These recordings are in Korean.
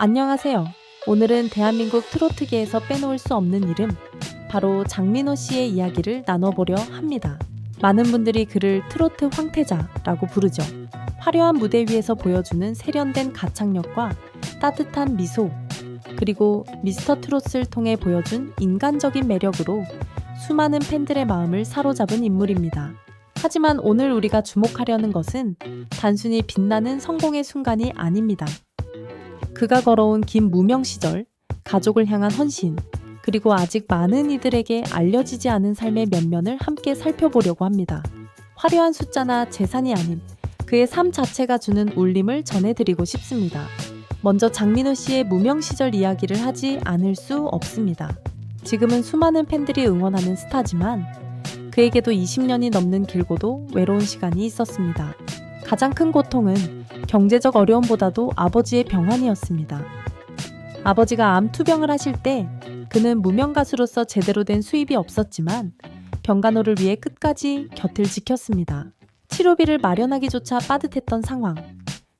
안녕하세요. 오늘은 대한민국 트로트계에서 빼놓을 수 없는 이름, 바로 장민호 씨의 이야기를 나눠보려 합니다. 많은 분들이 그를 트로트 황태자라고 부르죠. 화려한 무대 위에서 보여주는 세련된 가창력과 따뜻한 미소, 그리고 미스터 트롯을 통해 보여준 인간적인 매력으로 수많은 팬들의 마음을 사로잡은 인물입니다. 하지만 오늘 우리가 주목하려는 것은 단순히 빛나는 성공의 순간이 아닙니다. 그가 걸어온 긴 무명 시절, 가족을 향한 헌신, 그리고 아직 많은 이들에게 알려지지 않은 삶의 면면을 함께 살펴보려고 합니다. 화려한 숫자나 재산이 아닌 그의 삶 자체가 주는 울림을 전해드리고 싶습니다. 먼저 장민호 씨의 무명 시절 이야기를 하지 않을 수 없습니다. 지금은 수많은 팬들이 응원하는 스타지만 그에게도 20년이 넘는 길고도 외로운 시간이 있었습니다. 가장 큰 고통은 경제적 어려움보다도 아버지의 병환이었습니다. 아버지가 암 투병을 하실 때 그는 무명 가수로서 제대로 된 수입이 없었지만 병간호를 위해 끝까지 곁을 지켰습니다. 치료비를 마련하기조차 빠듯했던 상황.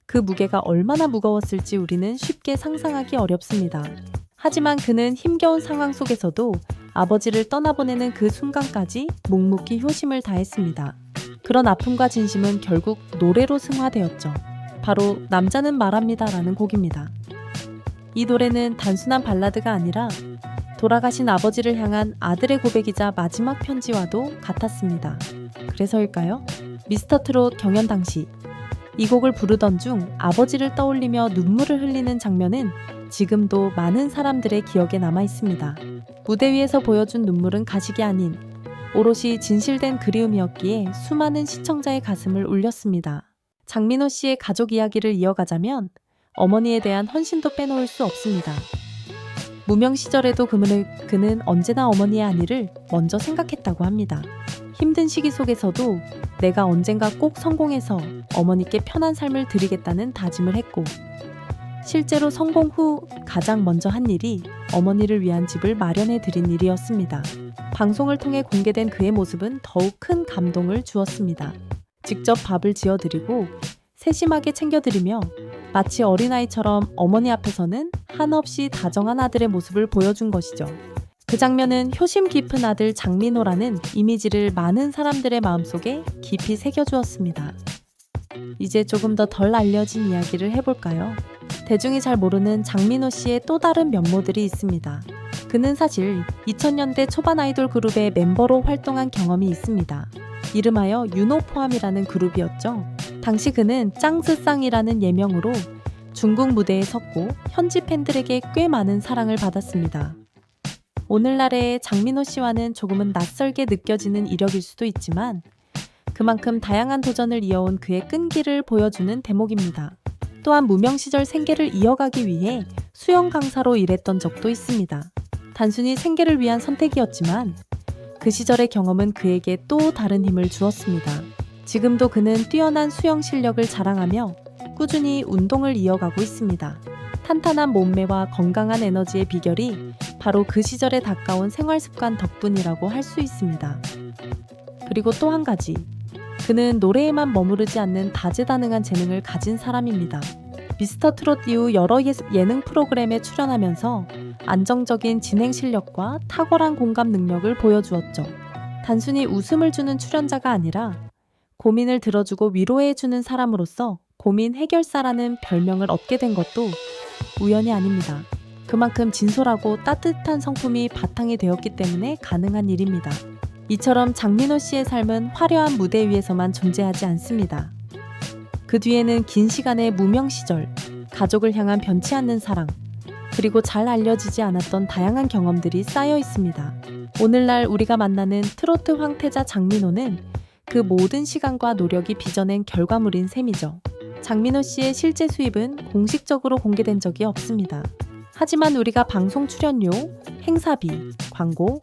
그 무게가 얼마나 무거웠을지 우리는 쉽게 상상하기 어렵습니다. 하지만 그는 힘겨운 상황 속에서도 아버지를 떠나보내는 그 순간까지 묵묵히 효심을 다했습니다. 그런 아픔과 진심은 결국 노래로 승화되었죠. 바로 남자는 말합니다라는 곡입니다. 이 노래는 단순한 발라드가 아니라 돌아가신 아버지를 향한 아들의 고백이자 마지막 편지와도 같았습니다. 그래서일까요? 미스터 트롯 경연 당시 이 곡을 부르던 중 아버지를 떠올리며 눈물을 흘리는 장면은 지금도 많은 사람들의 기억에 남아 있습니다. 무대 위에서 보여준 눈물은 가식이 아닌 오롯이 진실된 그리움이었기에 수많은 시청자의 가슴을 울렸습니다. 장민호 씨의 가족 이야기를 이어가자면 어머니에 대한 헌신도 빼놓을 수 없습니다. 무명 시절에도 그는, 그는 언제나 어머니의 안위를 먼저 생각했다고 합니다. 힘든 시기 속에서도 내가 언젠가 꼭 성공해서 어머니께 편한 삶을 드리겠다는 다짐을 했고, 실제로 성공 후 가장 먼저 한 일이 어머니를 위한 집을 마련해 드린 일이었습니다. 방송을 통해 공개된 그의 모습은 더욱 큰 감동을 주었습니다. 직접 밥을 지어 드리고 세심하게 챙겨 드리며 마치 어린아이처럼 어머니 앞에서는 한없이 다정한 아들의 모습을 보여준 것이죠. 그 장면은 효심 깊은 아들 장민호라는 이미지를 많은 사람들의 마음속에 깊이 새겨주었습니다. 이제 조금 더 덜 알려진 이야기를 해볼까요? 대중이 잘 모르는 장민호 씨의 또 다른 면모들이 있습니다. 그는 사실 2000년대 초반 아이돌 그룹의 멤버로 활동한 경험이 있습니다. 이름하여 유노포함이라는 그룹이었죠. 당시 그는 짱스쌍이라는 예명으로 중국 무대에 섰고 현지 팬들에게 꽤 많은 사랑을 받았습니다. 오늘날의 장민호 씨와는 조금은 낯설게 느껴지는 이력일 수도 있지만 그만큼 다양한 도전을 이어온 그의 끈기를 보여주는 대목입니다. 또한 무명 시절 생계를 이어가기 위해 수영 강사로 일했던 적도 있습니다. 단순히 생계를 위한 선택이었지만 그 시절의 경험은 그에게 또 다른 힘을 주었습니다. 지금도 그는 뛰어난 수영 실력을 자랑하며 꾸준히 운동을 이어가고 있습니다. 탄탄한 몸매와 건강한 에너지의 비결이 바로 그 시절에 가까운 생활 습관 덕분이라고 할 수 있습니다. 그리고 또 한 가지. 그는 노래에만 머무르지 않는 다재다능한 재능을 가진 사람입니다. 미스터 트롯 이후 여러 예- 예능 프로그램에 출연하면서 안정적인 진행 실력과 탁월한 공감 능력을 보여주었죠. 단순히 웃음을 주는 출연자가 아니라 고민을 들어주고 위로해주는 사람으로서 고민 해결사라는 별명을 얻게 된 것도 우연이 아닙니다. 그만큼 진솔하고 따뜻한 성품이 바탕이 되었기 때문에 가능한 일입니다. 이처럼 장민호 씨의 삶은 화려한 무대 위에서만 존재하지 않습니다. 그 뒤에는 긴 시간의 무명 시절, 가족을 향한 변치 않는 사랑, 그리고 잘 알려지지 않았던 다양한 경험들이 쌓여 있습니다. 오늘날 우리가 만나는 트로트 황태자 장민호는 그 모든 시간과 노력이 빚어낸 결과물인 셈이죠. 장민호 씨의 실제 수입은 공식적으로 공개된 적이 없습니다. 하지만 우리가 방송 출연료, 행사비, 광고,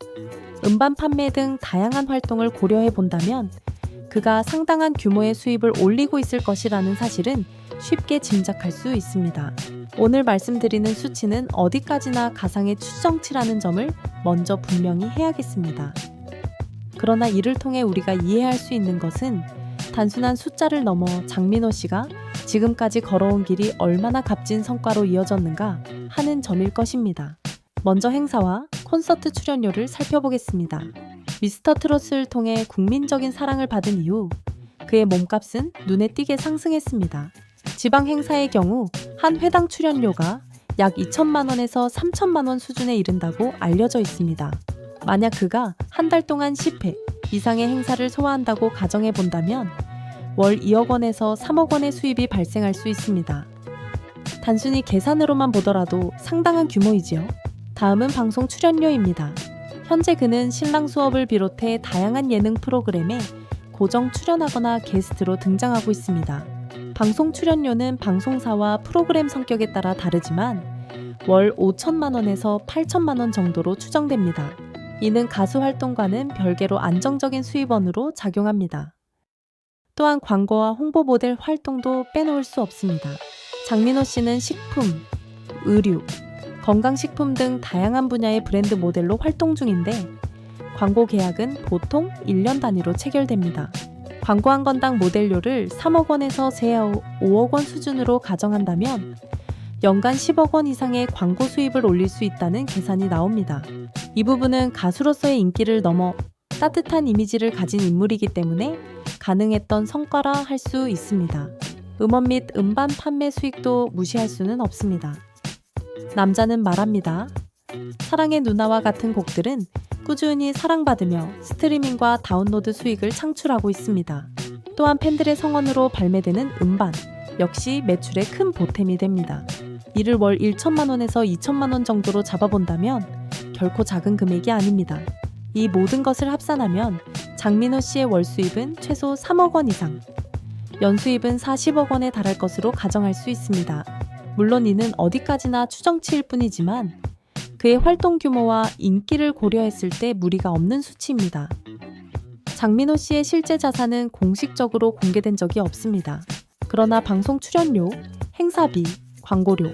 음반 판매 등 다양한 활동을 고려해 본다면 그가 상당한 규모의 수입을 올리고 있을 것이라는 사실은 쉽게 짐작할 수 있습니다. 오늘 말씀드리는 수치는 어디까지나 가상의 추정치라는 점을 먼저 분명히 해야겠습니다. 그러나 이를 통해 우리가 이해할 수 있는 것은 단순한 숫자를 넘어 장민호 씨가 지금까지 걸어온 길이 얼마나 값진 성과로 이어졌는가 하는 점일 것입니다. 먼저 행사와 콘서트 출연료를 살펴보겠습니다. 미스터 트롯을 통해 국민적인 사랑을 받은 이후 그의 몸값은 눈에 띄게 상승했습니다. 지방 행사의 경우 한 회당 출연료가 약 2천만 원에서 3천만 원 수준에 이른다고 알려져 있습니다. 만약 그가 한 달 동안 10회 이상의 행사를 소화한다고 가정해 본다면 월 2억 원에서 3억 원의 수입이 발생할 수 있습니다. 단순히 계산으로만 보더라도 상당한 규모이지요. 다음은 방송 출연료입니다. 현재 그는 신랑 수업을 비롯해 다양한 예능 프로그램에 고정 출연하거나 게스트로 등장하고 있습니다. 방송 출연료는 방송사와 프로그램 성격에 따라 다르지만 월 5천만 원에서 8천만 원 정도로 추정됩니다. 이는 가수 활동과는 별개로 안정적인 수입원으로 작용합니다. 또한 광고와 홍보 모델 활동도 빼놓을 수 없습니다. 장민호 씨는 식품, 의류, 건강식품 등 다양한 분야의 브랜드 모델로 활동 중인데 광고 계약은 보통 1년 단위로 체결됩니다. 광고 한 건당 모델료를 3억 원에서 5억 원 수준으로 가정한다면 연간 10억 원 이상의 광고 수입을 올릴 수 있다는 계산이 나옵니다. 이 부분은 가수로서의 인기를 넘어 따뜻한 이미지를 가진 인물이기 때문에 가능했던 성과라 할 수 있습니다. 음원 및 음반 판매 수익도 무시할 수는 없습니다. 남자는 말합니다. 사랑의 누나와 같은 곡들은 꾸준히 사랑받으며 스트리밍과 다운로드 수익을 창출하고 있습니다. 또한 팬들의 성원으로 발매되는 음반 역시 매출에 큰 보탬이 됩니다. 이를 월 1천만 원에서 2천만 원 정도로 잡아본다면 결코 작은 금액이 아닙니다. 이 모든 것을 합산하면 장민호 씨의 월 수입은 최소 3억 원 이상, 연수입은 40억 원에 달할 것으로 가정할 수 있습니다. 물론 이는 어디까지나 추정치일 뿐이지만 그의 활동 규모와 인기를 고려했을 때 무리가 없는 수치입니다. 장민호 씨의 실제 자산은 공식적으로 공개된 적이 없습니다. 그러나 방송 출연료, 행사비, 광고료,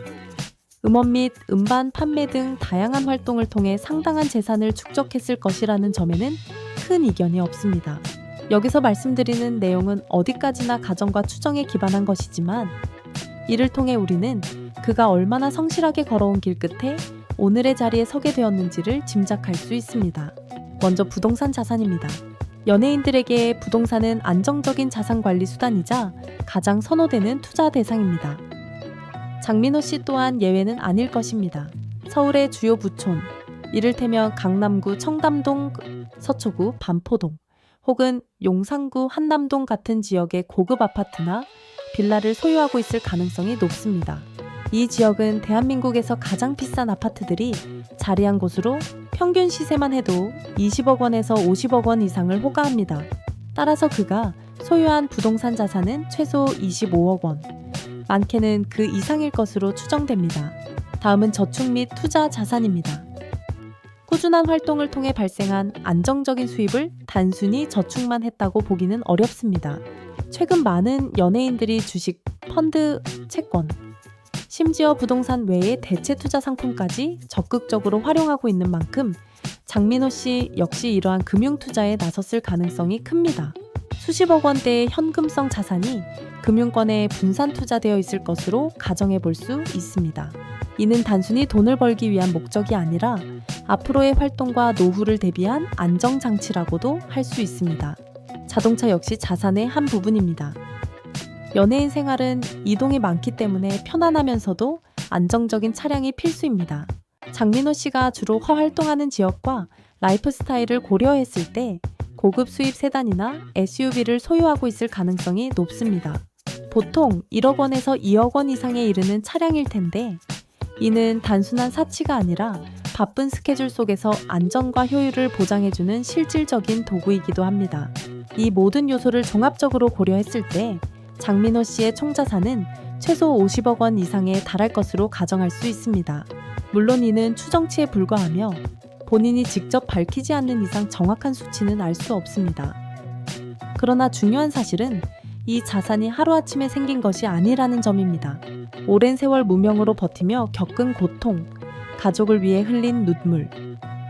음원 및 음반 판매 등 다양한 활동을 통해 상당한 재산을 축적했을 것이라는 점에는 큰 이견이 없습니다. 여기서 말씀드리는 내용은 어디까지나 가정과 추정에 기반한 것이지만 이를 통해 우리는 그가 얼마나 성실하게 걸어온 길 끝에 오늘의 자리에 서게 되었는지를 짐작할 수 있습니다. 먼저 부동산 자산입니다. 연예인들에게 부동산은 안정적인 자산 관리 수단이자 가장 선호되는 투자 대상입니다. 장민호 씨 또한 예외는 아닐 것입니다. 서울의 주요 부촌, 이를테면 강남구 청담동, 서초구 반포동, 혹은 용산구 한남동 같은 지역의 고급 아파트나 빌라를 소유하고 있을 가능성이 높습니다. 이 지역은 대한민국에서 가장 비싼 아파트들이 자리한 곳으로 평균 시세만 해도 20억 원에서 50억 원 이상을 호가합니다. 따라서 그가 소유한 부동산 자산은 최소 25억 원, 많게는 그 이상일 것으로 추정됩니다. 다음은 저축 및 투자 자산입니다. 꾸준한 활동을 통해 발생한 안정적인 수입을 단순히 저축만 했다고 보기는 어렵습니다. 최근 많은 연예인들이 주식, 펀드, 채권, 심지어 부동산 외의 대체 투자 상품까지 적극적으로 활용하고 있는 만큼 장민호 씨 역시 이러한 금융 투자에 나섰을 가능성이 큽니다. 수십억 원대의 현금성 자산이 금융권에 분산 투자되어 있을 것으로 가정해 볼 수 있습니다. 이는 단순히 돈을 벌기 위한 목적이 아니라 앞으로의 활동과 노후를 대비한 안정장치라고도 할 수 있습니다. 자동차 역시 자산의 한 부분입니다. 연예인 생활은 이동이 많기 때문에 편안하면서도 안정적인 차량이 필수입니다. 장민호 씨가 주로 활동하는 지역과 라이프 스타일을 고려했을 때 고급 수입 세단이나 SUV를 소유하고 있을 가능성이 높습니다. 보통 1억 원에서 2억 원 이상에 이르는 차량일 텐데 이는 단순한 사치가 아니라 바쁜 스케줄 속에서 안전과 효율을 보장해주는 실질적인 도구이기도 합니다. 이 모든 요소를 종합적으로 고려했을 때 장민호 씨의 총자산은 최소 50억 원 이상에 달할 것으로 가정할 수 있습니다. 물론 이는 추정치에 불과하며 본인이 직접 밝히지 않는 이상 정확한 수치는 알 수 없습니다. 그러나 중요한 사실은 이 자산이 하루아침에 생긴 것이 아니라는 점입니다. 오랜 세월 무명으로 버티며 겪은 고통, 가족을 위해 흘린 눈물,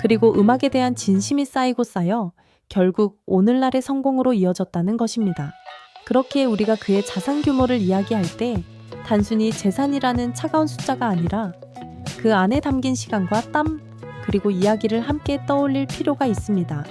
그리고 음악에 대한 진심이 쌓이고 쌓여 결국 오늘날의 성공으로 이어졌다는 것입니다. 그렇게 우리가 그의 자산 규모를 이야기할 때 단순히 재산이라는 차가운 숫자가 아니라 그 안에 담긴 시간과 땀, 그리고 이야기를 함께 떠올릴 필요가 있습니다.